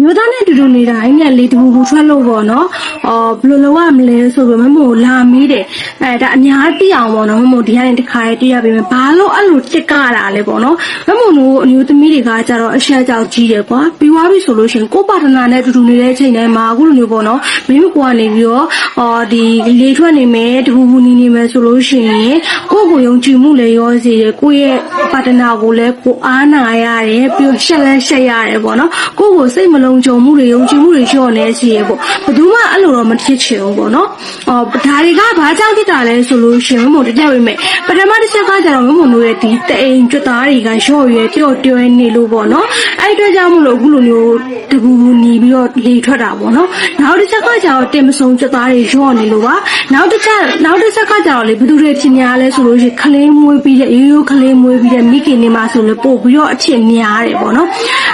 မျိုးသားနဲ့အတူတူနေတာအဲ့နဲ့လေတူဘူးထွက်လို့ပေါ့နော်အော်ဘယ်လိုလုပ်ရမလဲဆိုတော့မမို့လာမေးတယ်အဲဒါအများသိအောင်ပေါ့နော်မမို့ဒီကနေတစ်ခါတည်းတွေ့ရပြီမယ်ဘာလို့အဲ့လိုတစ်ကတာလဲပေါ့နော်မမို့တို့အမျိုးသမီးတွေကကြတော့အရှက်ကြောက်ကြီးတယ်ကွာပြီးသွားပြီဆိုလို့ရှိရင်ကိုယ့်ပါတနာနဲ့အတူတူနေတဲ့အချိန်တိုင်းမှာအခုလိုမျိုးပေါ့နော်မင်းမကွာနေပြီးတော့အော်ဒီလေထွက်နေမယ်တပူပူနေနေမယ်ဆိုလို့ရှိရင်ကိုယ့်ကိုယ်ယုံကြည်မှုလည်းရောစေတယ်ကိုယ့်ရဲ့ပါတနာကိုလည်းကိုအားနာရတယ်ပြီးတော့ရှက်လဲရှက်ရတယ်ပေါ့နော်ကိုယ့်ကိုစိတ်မလုံးကြုံမှုတွေယုံကြည်မှုတွေလျှော့နေစီရပေါ့ဘယ်သူမှအဲ့လိုတော့မဖြစ်ချင်ဘူးပေါ့နော်အော်ဒါတွေကဘာကြောင့်ဖြစ်တာလဲဆိုလို့ရှိရင်မမို့တကြက်ဝိမယ်ပထမတစ်ချက်ကကျတော့မမို့တို့ရဲ့ဒီတအိမ်ကျွတ်သားတွေကလျှော့ရွယ်ပြော့တွဲနေလို့ပေါ့နော်အဲ့အတွက်ကြောင့်မလို့အခုလိုမျိုးတပူပူနေပြီးတော့လေထွက်တာပေါ့နော်နောက်တစ်ချက်ကကျတော့တင်မဆုံးကျွတ်သားတွေလျှော့နေလို့ပါနောက်တစ်ချက်နောက်တစ်ချက်ကကျတော့လေဘယ်သူတွေဖြစ်များလဲဆိုလို့ရှိရင်ခလေးမွေးပြီးတဲ့ရိုးရိုးခလေးမွေးပြီးတဲ့မိခင်နေမှာဆိုလို့ပို့ပြီးတော့အချစ်များတယ်ပေါ့နော်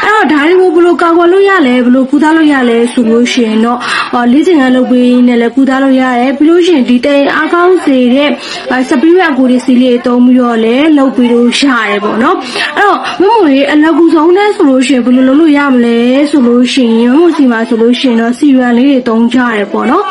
အဲ့တော့ဒါတွေကိုဘယ်လိုကာကွယ်လို့ရလဲဘယ်လိုကုသလို့ရလဲဆိုလို့ရှိရင်တော့ဟောလေးစင်ကလုပ်ပေးနေလဲကုသလို့ရတယ်ပြီးလို့ရှိရင်ဒီတိမ်အားကောင်းစေတဲ့စပီးရကိုဒီစီလေးတုံးပြီးတော့လဲလုပ်ပြီးလို့ရတယ်ပေါ့နော်အဲ့တော့မမို့ရေအလောက်ကူဆုံးတဲ့ဆိုလို့ရှိရင်ဘယ်လိုလုပ်လို့ရမလဲဆိုလို့ရှိရင်မမို့စီမှာဆိုလို့ရှိရင်တော့စီရန်လေးတွေတုံးကြရတယ်ပေါ့နော်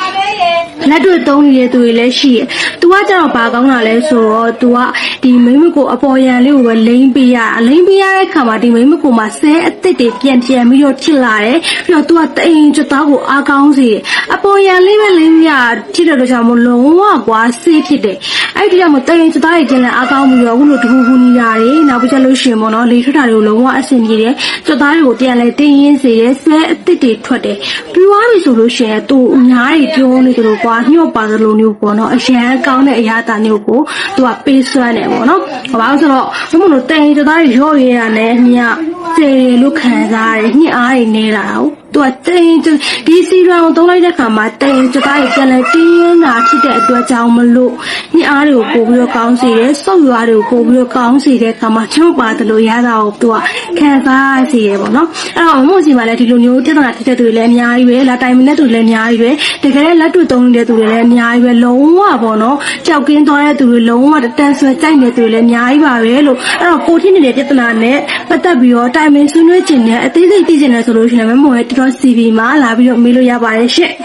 လက်တွေ့သုံးနေတဲ့သူတွေလည်းရှိတယ်။ तू ကကြတော့ဘာကောင်းတာလဲဆိုတော့ तू ကဒီမိမကိုအပေါ်ရန်လေးကိုပဲလိမ့်ပေးရတာ။လိမ့်ပေးရတဲ့ခါမှာဒီမိမကိုမှာဆဲအစ်စ်တွေပြန်ပြန်ပြီးတော့ချစ်လာတယ်။ပြီးတော့ तू ကတိမ်ကျွတ်သားကိုအားကောင်းစေတယ်။အပေါ်ရန်လေးပဲလိမ့်ပြချစ်တဲ့တော့ကြောင့်မလုံးဝကွာဆေးဖြစ်တယ်။ အဲ့ဒီကြောင့်မတိမ်ကျွတ်သားတွေကျန်တဲ့အားကောင်းပြီးတော့အခုလိုတခုခုနေရတယ်။နောက်ပြီးကြလို့ရှိရင်ပေါ့နော်လေထွက်တာတွေကိုလုံးဝအဆင်ပြေတယ်။ကျွတ်သားတွေကိုပြန်လဲတင်းရင်းစေတယ်။ဆဲအစ်စ်တွေထွက်တယ်။ပြီးသွားပြီဆိုလို့ရှိရင် तू အများကြီးပြောနေကြလို့ကွာညှော့ပါသလိုမျိုးပေါ့နော်အရန်ကောင်းတဲ့အရာတာမျိုးကိုသူကပေးစွမ်းတယ်ပေါ့နော်။ဘာလို့ဆိုတော့ဘုမလို့တိုင်ကြသားရော့ရရနဲ့ညစေလို့ခံစားရတယ်ညအားတွေနေတာဟုတ်သူကတိန်ဒီစီရောင်သုံးလိုက်တဲ့ခါမှာတိန်ကြသားတွေပြန်လဲတင်းရင်းတာဖြစ်တဲ့အတွက်ကြောင့်မလို့ ညအားတွေကိုပို့ပြီးတော့ကောင်းစေတယ်စုပ်ရွာတွေကိုပို့ပြီးတော့ကောင်းစေတဲ့ခါမှာချော့ပါတယ်လို့ရတာကိုသူကခံစားစေရပေါ့နော်အဲ့တော့မမို့စီမှာလည်းဒီလိုမျိုးပြဿနာဖြစ်တဲ့သူတွေလည်းအများကြီးပဲလာတိုင်မနဲ့သူတွေလည်းအများကြီးပဲတကယ်လည်းလက်တွေ့သုံးနေတဲ့သူတွေလည်းအများကြီးပဲလုံးဝပေါ့နော်ကြောက်ကင်းသွားတဲ့သူတွေလုံးဝတန်ဆွဲကြိုက်နေတဲ့သူတွေလည်းအများကြီးပါပဲလို့အဲ့တော့ကိုထင်းနေတဲ့ပြဿနာနဲ့ပတ်သက်ပြီးတော့တိုင်မင်ဆွေးနွေးခြင်းနဲ့အသေးစိတ်သိခြင်းနဲ့ဆိုလို့ရှိရင်မမို့ရဲ့တော်တော် CV မှာလာပြီးတော့မေးလို့ရပါတယ်ရှင့်